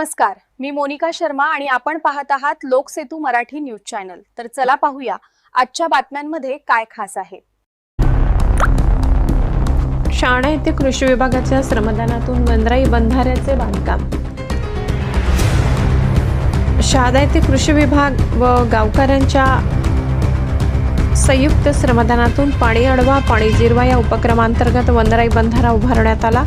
नमस्कार मी मोनिका शर्मा आणि आपण पाहत आहात लोकसेतू मराठी न्यूज चॅनल. तर चला पाहूया आजच्या बातम्यांमध्ये काय खास आहे. शाणा येथे कृषी विभागाच्या श्रमदानातून वंदराई बंधाऱ्याचे बांधकाम. शहादा येथे कृषी विभाग व गावकऱ्यांच्या संयुक्त श्रमदानातून पाणी अडवा पाणी जिरवा या उपक्रमांतर्गत वंदराई बंधारा उभारण्यात आला.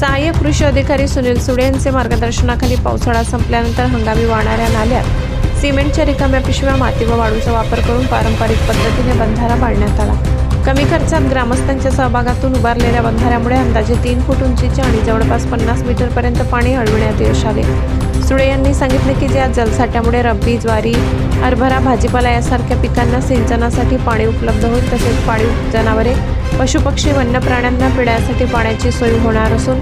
सहाय्यक कृषी अधिकारी सुनील सुडे यांचे मार्गदर्शनाखाली पावसाळा संपल्यानंतर हंगामी वाहणाऱ्या नाल्यात. सिमेंटच्या रिकाम्या पिशव्या माती व वाळूचा वापर करून पारंपरिक पद्धतीने बंधारा बांधण्यात आला. कमी खर्चात ग्रामस्थांच्या सहभागातून उभारलेल्या बंधाऱ्यामुळे अंदाजे तीन फूट उंचीचे आणि जवळपास पन्नास मीटरपर्यंत पाणी अडविण्यात यश आले. सुळे यांनी सांगितले की ज्या जलसाठ्यामुळे रब्बी ज्वारी हरभरा भाजीपाला यासारख्या पिकांना सिंचनासाठी पाणी उपलब्ध होईल तसेच पाळीव जनावरे पशुपक्षी वन्य प्राण्यांना पिण्यासाठी पाण्याची सोय होणार असून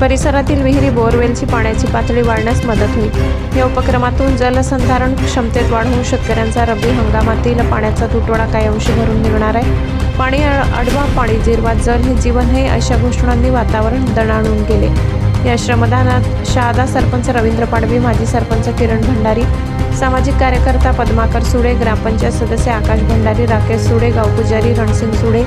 परिसरातील विहिरी बोअरवेलची पाण्याची पातळी वाढण्यास मदत होईल. या उपक्रमातून जलसंधारण क्षमतेत वाढ होऊन शेतकऱ्यांचा रब्बी हंगामातील पाण्याचा तुटवडा कायमशी अंशी भरून निघणार आहे. पाणी अडवा पाणी जिरवा जल हे जीवन हे अशा घोषणांनी वातावरण दणाणून गेले. या श्रमदानात शहादा सरपंच रवींद्र पाडवी माजी सरपंच किरण भंडारी सामाजिक कार्यकर्ता पद्माकर सुडे ग्रामपंचायत सदस्य आकाश भंडारी राकेश सुडे गावपुजारी रणसिंग सुडे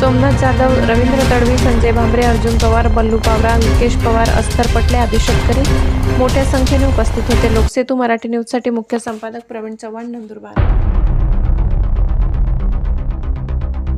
सोमनाथ जाधव रवींद्र तडवी संजय भांबरे अर्जुन पवार बल्लू पावरा विकेश पवार अस्तर पटले आदी शेतकरी मोठ्या संख्येने उपस्थित होते. लोकसेतू मराठी न्यूजसाठी मुख्य संपादक प्रवीण चव्हाण नंदुरबार.